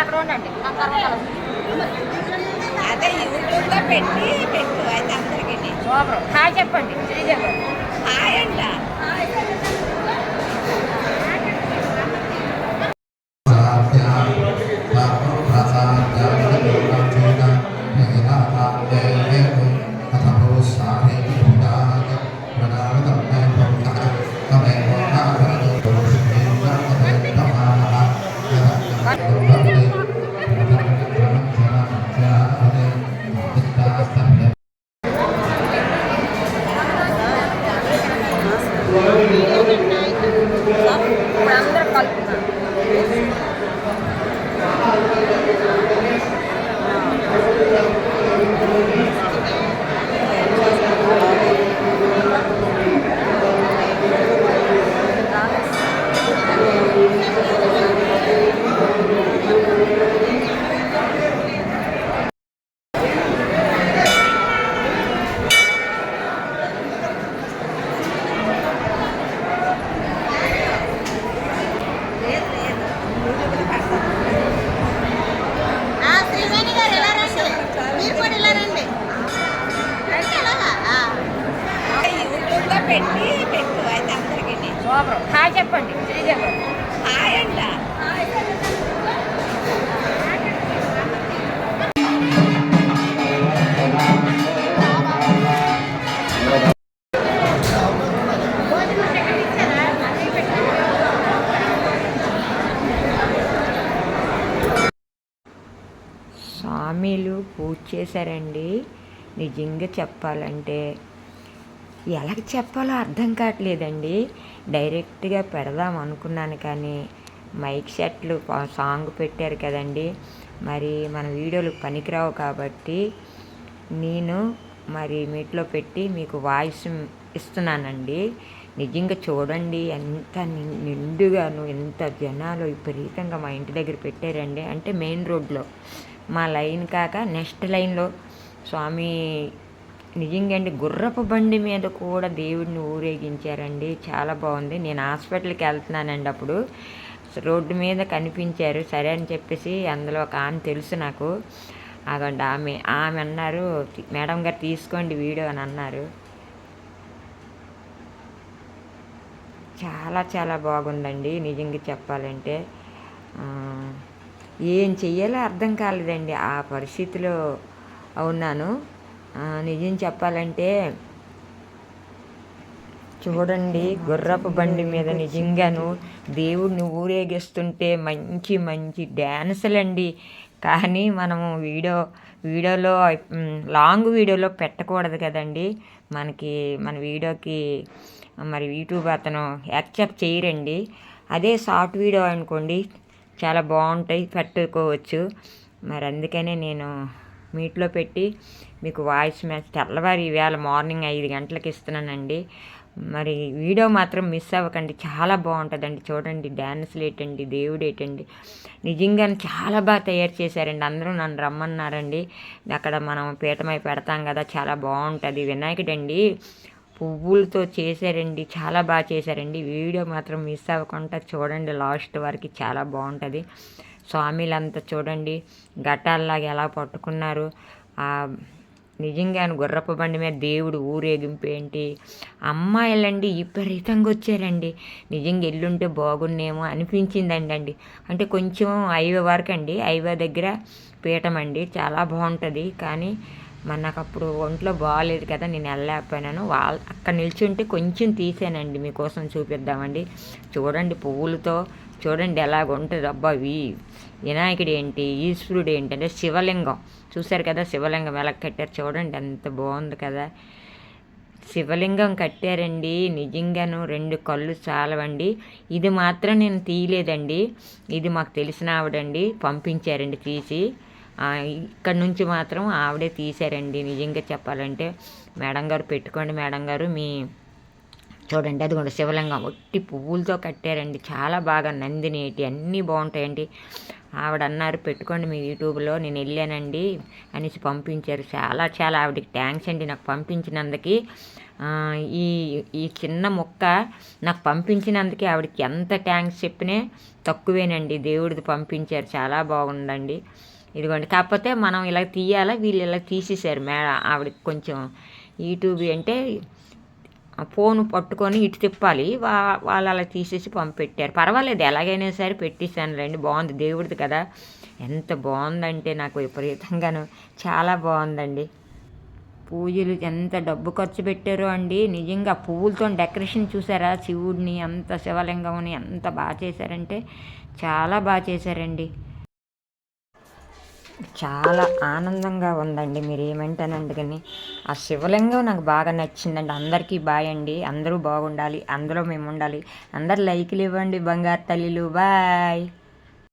ఆ తర్వాత అదే యూట్యూబ్లో పెట్టి పెట్టు అయితే అందరికీ. హాయ్ చెప్పండి. శ్రీజ హాయ్ అంట. చెప్పండి. హాయ్ అంట. స్వామీలు పూజ చేశారండి. నిజంగా చెప్పాలంటే ఎలా చెప్పాలో అర్థం కావట్లేదండి. డైరెక్ట్గా పెడదాం అనుకున్నాను కానీ మైక్ సెట్లు సాంగ్ పెట్టారు కదండి. మరి మన వీడియోలు పనికిరావు కాబట్టి నేను మరి మీట్లో పెట్టి మీకు వాయిస్ ఇస్తున్నానండి. నిజంగా చూడండి ఎంత ని- నిండుగాను ఎంత జనాలు విపరీతంగా మా ఇంటి దగ్గర పెట్టారండి. అంటే మెయిన్ రోడ్లో. మా లైన్ కాక నెక్స్ట్ లైన్లో. స్వామి నిజంగా అండి గుర్రపు బండి మీద కూడా దేవుడిని ఊరేగించారండి. చాలా బాగుంది. నేను హాస్పిటల్కి వెళ్తున్నానండి అప్పుడు. రోడ్డు మీద కనిపించారు. సరే అని చెప్పేసి అందులో ఒక ఆమె తెలుసు నాకు. అదండి ఆమె. ఆమె అన్నారు మేడం గారు తీసుకోండి వీడియో అని అన్నారు. చాలా చాలా బాగుందండి నిజంగా చెప్పాలంటే. ఏం చెయ్యాలో అర్థం కాలేదండి. ఆ పరిస్థితిలో ఉన్నాను. నిజం చెప్పాలంటే చూడండి గుర్రపు బండి మీద నిజంగాను దేవుడిని ఊరేగిస్తుంటే మంచి మంచి డ్యాన్సులండి. కానీ మనము వీడియో వీడియోలో లాంగ్ వీడియోలో పెట్టకూడదు కదండి. మనకి మన వీడియోకి మరి యూట్యూబ్ అతను యాక్సెప్ట్ చేయరండి. అదే షార్ట్ వీడియో అనుకోండి చాలా బాగుంటాయి పెట్టుకోవచ్చు. మరి అందుకనే నేను మీట్లో పెట్టి మీకు వాయిస్ మ్యాచ్ తెల్లవారి ఈవేళ మార్నింగ్ ఐదు గంటలకు ఇస్తున్నానండి. మరి వీడియో మాత్రం మిస్ అవ్వకండి. చాలా బాగుంటుందండి. చూడండి డ్యాన్స్లు ఏంటండి దేవుడు ఏంటండి నిజంగా చాలా బాగా తయారు చేశారండి. అందరూ నన్ను రమ్మన్నారండి. అక్కడ మనం పీఠమై పెడతాం కదా చాలా బాగుంటుంది. వినాయకుడండి పువ్వులతో చేశారండి. చాలా బాగా చేశారండి. వీడియో మాత్రం మిస్ అవ్వకుండా చూడండి. లాస్ట్ వరకు చాలా బాగుంటుంది. స్వామిలంతా చూడండి ఘటాల్లాగా ఎలా పట్టుకున్నారు. నిజంగా గుర్రపు బండి మీద దేవుడు ఊరేగింపు ఏంటి? అమ్మాయిలండి విపరీతంగా వచ్చారండి. నిజంగా ఎల్లుంటే బాగున్నేమో అనిపించిందండి అండి. అంటే కొంచెం ఐవే వరకు అండి ఐవే దగ్గర పీఠం అండి చాలా బాగుంటుంది. కానీ మరి నాకు అప్పుడు ఒంట్లో బాగాలేదు కదా నేను వెళ్ళలేకపోయినాను. వాళ్ళ అక్కడ నిల్చుంటే కొంచెం తీసానండి మీకోసం చూపిద్దామండి. చూడండి పువ్వులతో చూడండి ఎలాగ ఉంటుంది. అబ్బా వినాయకుడు ఏంటి ఈశ్వరుడు ఏంటి అంటే శివలింగం. చూశారు కదా శివలింగం ఎలా కట్టారు చూడండి ఎంత బాగుంది కదా. శివలింగం కట్టారండి నిజంగాను రెండు కళ్ళు చాలవండి. ఇది మాత్రం నేను తీయలేదండి. ఇది మాకు తెలిసిన ఆవిడండి పంపించారండి తీసి. ఇక్కడ నుంచి మాత్రం ఆవిడే తీశారండి. నిజంగా చెప్పాలంటే మేడం గారు పెట్టుకోండి మేడం గారు. మీ చూడండి అది కూడా శివలింగం. ఒట్టి పువ్వులతో కట్టారండి. చాలా బాగా నందినేటి అన్నీ బాగుంటాయండి. ఆవిడ అన్నారు పెట్టుకోండి మీ యూట్యూబ్లో నేను వెళ్ళానండి అనేసి పంపించారు. చాలా చాలా ఆవిడకి థ్యాంక్స్ అండి నాకు పంపించినందుకి. ఈ ఈ చిన్న మొక్క నాకు పంపించినందుకే ఆవిడకి ఎంత థ్యాంక్స్ చెప్పినా తక్కువేనండి. దేవుడిది పంపించారు. చాలా బాగుందండి. ఇదిగోండి. కాకపోతే మనం ఇలా తీయాలా? వీళ్ళు ఇలా తీసేశారు మే ఆవిడకి కొంచెం యూట్యూబ్ అంటే ఫోన్ పట్టుకొని ఇటు తిప్పాలి. వా వాళ్ళు అలా తీసేసి పంపెట్టారు. పర్వాలేదు ఎలాగైనా సరే పెట్టేశాను. రండి బాగుంది దేవుడిది కదా. ఎంత బాగుందంటే నాకు విపరీతంగాను. చాలా బాగుందండి. పూజలు ఎంత డబ్బు ఖర్చు పెట్టారో అండి. నిజంగా పువ్వులతో డెకరేషన్ చూసారా? శివుడిని అంత శివలింగంని ఎంత బాగా చేశారంటే చాలా బాగా చేశారండి. చాలా ఆనందంగా ఉందండి మీరు ఏమంటానండి కానీ ఆ శివలింగం నాకు బాగా నచ్చిందండి. అందరికీ బాయ్ అండి. అందరూ బాగుండాలి. అందులో మేము ఉండాలి అందరు లైక్లు ఇవ్వండి బంగారు తల్లిలు. బాయ్.